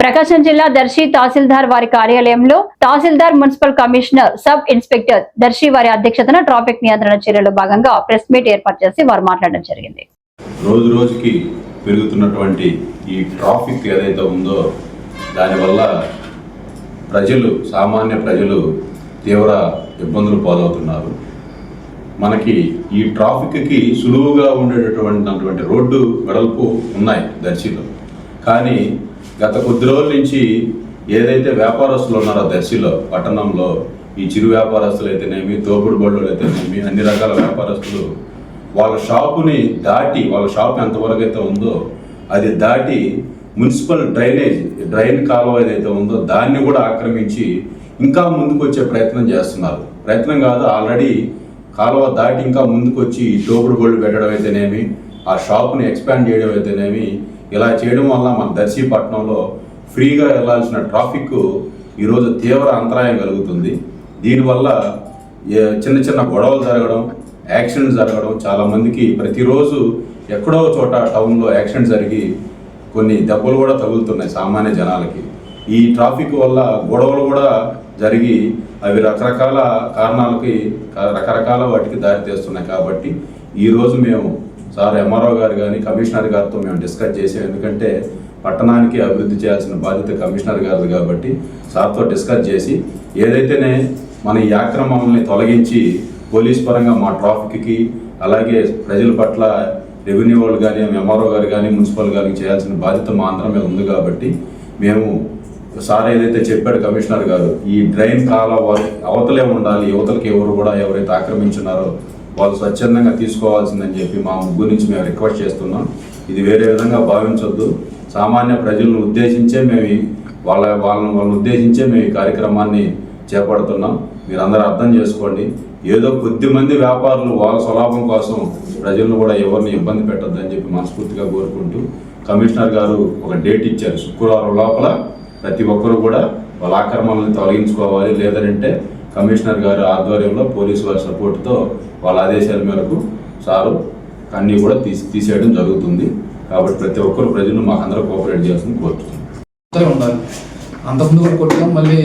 ప్రకాశం జిల్లా దర్శి తహసీల్దార్ వారి కార్యాలయంలో తహసీల్దార్ municipal commissioner sub inspector Darsi వారి అధ్యక్షతన ట్రాఫిక్ నియంత్రణ చర్యలో భాగంగా ప్రెస్ మీట్ ఏర్పాటు చేసి వారు మాట్లాడడం జరిగింది. రోజు రోజుకి పెరుగుతున్నటువంటి ఈ ట్రాఫిక్ ఏదైతే ఉందో దానివల్ల ప్రజలు సామాన్య ప్రజలు తీవ్ర ఇబ్బందులు పాలవుతున్నారు. మనకి ఈ ట్రాఫిక్కి సులువుగా ఉండేటటువంటి రోడ్డు వెడల్పు ఉన్నాయి దర్శిలో. కానీ గత కొద్ది రోజుల నుంచి ఏదైతే వ్యాపారస్తులు ఉన్నారో దర్శిలో పట్టణంలో ఈ చిరు వ్యాపారస్తులు అయితేనేమి తోపుడు బళ్ళు అయితేనేమి అన్ని రకాల వ్యాపారస్తులు వాళ్ళ షాపుని దాటి వాళ్ళ షాప్ ఎంతవరకు అయితే ఉందో అది దాటి మున్సిపల్ డ్రైనేజ్ డ్రైన్ కాలువ ఏదైతే ఉందో దాన్ని కూడా ఆక్రమించి ఇంకా ముందుకు వచ్చే ప్రయత్నం చేస్తున్నారు. ప్రయత్నం కాదు ఆల్రెడీ కాలువ దాటి ఇంకా ముందుకు వచ్చి తోపుడు బళ్ళు పెట్టడం అయితేనేమి ఆ షాప్ని ఎక్స్పాండ్ చేయడం అయితేనేమి ఇలా చేయడం వల్ల మన దర్శి పట్టణంలో ఫ్రీగా వెళ్ళాల్సిన ట్రాఫిక్ ఈరోజు తీవ్ర అంతరాయం కలుగుతుంది. దీనివల్ల ఏ- చిన్న చిన్న గొడవలు జరగడం యాక్సిడెంట్స్ జరగడం చాలామందికి ప్రతిరోజు ఎక్కడో చోట టౌన్లో యాక్సిడెంట్ జరిగి కొన్ని దెబ్బలు కూడా తగులుతున్నాయి సామాన్య జనాలకి. ఈ ట్రాఫిక్ వల్ల గొడవలు కూడా జరిగి అవి రకరకాల కారణాలకి రకరకాల వాటికి దారి తీస్తున్నాయి కాబట్టి ఈరోజు మేము సార్ ఎంఆర్ఓ గారు కానీ కమిషనర్ గారితో మేము డిస్కస్ చేసాం. ఎందుకంటే పట్టణానికి అభివృద్ధి చేయాల్సిన బాధ్యత కమిషనర్ గారిది కాబట్టి సార్తో డిస్కస్ చేసి ఏదైతేనే మన ఈ ఆక్రమణల్ని తొలగించి పోలీస్ పరంగా మా ట్రాఫిక్కి అలాగే ప్రజల పట్ల రెవెన్యూ వాళ్ళు కానీ ఎంఆర్ఓ గారు కానీ మున్సిపల్ గారికి చేయాల్సిన బాధ్యత మా అందరం మీద ఉంది కాబట్టి మేము సార్ ఏదైతే చెప్పాడు కమిషనర్ గారు ఈ డ్రైన్ కాల అవతలే ఉండాలి. యువతలకి ఎవరు కూడా ఎవరైతే ఆక్రమించున్నారో వాళ్ళు స్వచ్ఛందంగా తీసుకోవాల్సిందని చెప్పి మా ముగ్గురు నుంచి మేము రిక్వెస్ట్ చేస్తున్నాం. ఇది వేరే విధంగా భావించొద్దు. సామాన్య ప్రజలను ఉద్దేశించే మేము వాళ్ళ వాళ్ళని వాళ్ళని ఉద్దేశించే మేము ఈ కార్యక్రమాన్ని చేపడుతున్నాం. మీరందరూ అర్థం చేసుకోండి. ఏదో కొద్ది మంది వ్యాపారులు వాళ్ళ స్వలాభం కోసం ప్రజలను కూడా ఎవరిని ఇబ్బంది పెట్టొద్దని చెప్పి మనస్ఫూర్తిగా కోరుకుంటూ కమిషనర్ గారు ఒక డేట్ ఇచ్చారు. శుక్రవారం లోపల ప్రతి ఒక్కరు కూడా వాళ్ళ ఆక్రమణలను తొలగించుకోవాలి. లేదంటే కమిషనర్ గారి ఆధ్వర్యంలో పోలీసు వారి సపోర్ట్తో వాళ్ళ ఆదేశాల మేరకు సారు అన్నీ కూడా తీసి తీసేయడం జరుగుతుంది. కాబట్టి ప్రతి ఒక్కరు ప్రజలు మాకందరూ కోఆపరేట్ చేయాల్సింది కోరుతున్నాం. ఉండాలి. అంతకుముందు కూడా కొట్టడం మళ్ళీ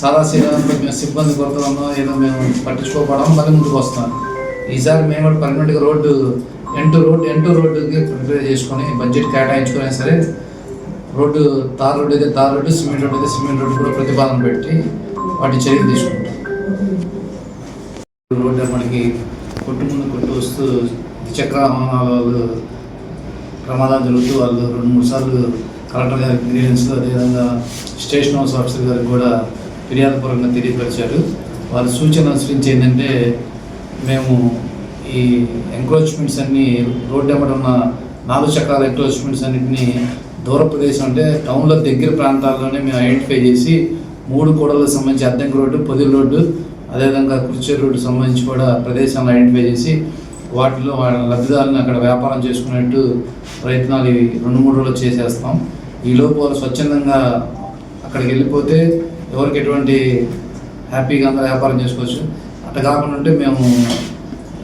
సాదా సీదాంతో సిబ్బంది కొరత ఏదో మేము పట్టించుకోకపోవడం మళ్ళీ ముందుకు వస్తున్నాం ఈసారి మేము కూడా పర్మనెంట్గా రోడ్డు ఎంటూ రోడ్డు ఎంటూ రోడ్డుకి ప్రిపేర్ చేసుకొని బడ్జెట్ కేటాయించుకునే సరే రోడ్డు తార్ రోడ్డు అయితే తార్ రోడ్డు సిమెంట్ రోడ్డు అయితే సిమెంట్ రోడ్డు కూడా ప్రతిపాదన పెట్టి వాటి చర్యలు తీసుకుంటాం. రోడ్డు మనకి కొట్టు ముందు కొట్టు వస్తూ ద్విచక్ర వాహనాలు ప్రమాదాలు జరుగుతూ వాళ్ళు రెండు మూడు సార్లు కలెక్టర్ గారి గ్రీవెన్స్ అదేవిధంగా స్టేషన్ హౌస్ ఆఫీసర్ గారికి కూడా ఫిర్యాదుపూర్వకంగా తెలియపరిచారు. వారి సూచన అనుసరించి ఏంటంటే మేము ఈ ఎంక్రోచ్మెంట్స్ అన్నీ రోడ్డు ఎమ్మడ ఉన్న నాలుగు చక్రాల ఎంక్రోచ్మెంట్స్ అన్నింటినీ దూర ప్రదేశం అంటే టౌన్లో దగ్గర ప్రాంతాల్లోనే మేము ఐడెంటిఫై చేసి మూడు కూడలకు సంబంధించి అద్దెంకి రోడ్డు పొదిలి రోడ్డు అదేవిధంగా కుర్చీ రోడ్డు సంబంధించి కూడా ప్రదేశాలను ఐడెంటిఫై చేసి వాటిలో లబ్ధిదారులను అక్కడ వ్యాపారం చేసుకునేట్టు ప్రయత్నాలు ఇవి రెండు మూడు రోజులు చేసేస్తాం. ఈ వాళ్ళు స్వచ్ఛందంగా అక్కడికి వెళ్ళిపోతే ఎవరికి ఎటువంటి హ్యాపీగా అందరూ వ్యాపారం చేసుకోవచ్చు. అట్లా కాకుండా ఉంటే మేము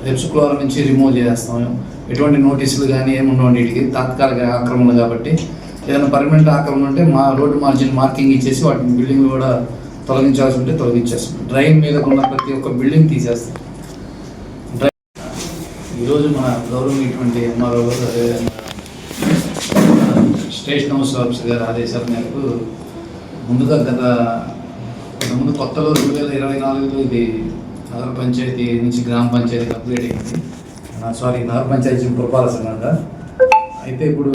రేపు శుక్రవారం నుంచి రిమూవ్ చేస్తాము ఎటువంటి నోటీసులు కానీ ఏముండవండి వీటికి తాత్కాలిక ఆక్రమణ కాబట్టి ఏదైనా పర్మనెంట్ ఆక్రమణ ఉంటే మా రోడ్డు మార్జిన్ మార్కింగ్ ఇచ్చేసి వాటిని బిల్డింగ్లు కూడా తొలగించాల్సి ఉంటే తొలగించేస్తాం. డ్రైన్ మీద ఉన్న ప్రతి ఒక్క బిల్డింగ్ తీసేస్తాం. డ్రైన్ ఈరోజు మన గౌరవమైనటువంటి ఎంఆర్ఓ గారు అదేవిధంగా స్టేషన్ హౌస్ ఆఫీసర్ గారి ఆదేశాల మేరకు ముందుగా గత ముందు కొత్తలో రెండు వేల ఇరవై నాలుగులో ఇది నగర పంచాయతీ నుంచి గ్రామ పంచాయతీ అప్గ్రేడ్ అయింది. సారీ నగర పంచాయతీ పురపాలక అయితే ఇప్పుడు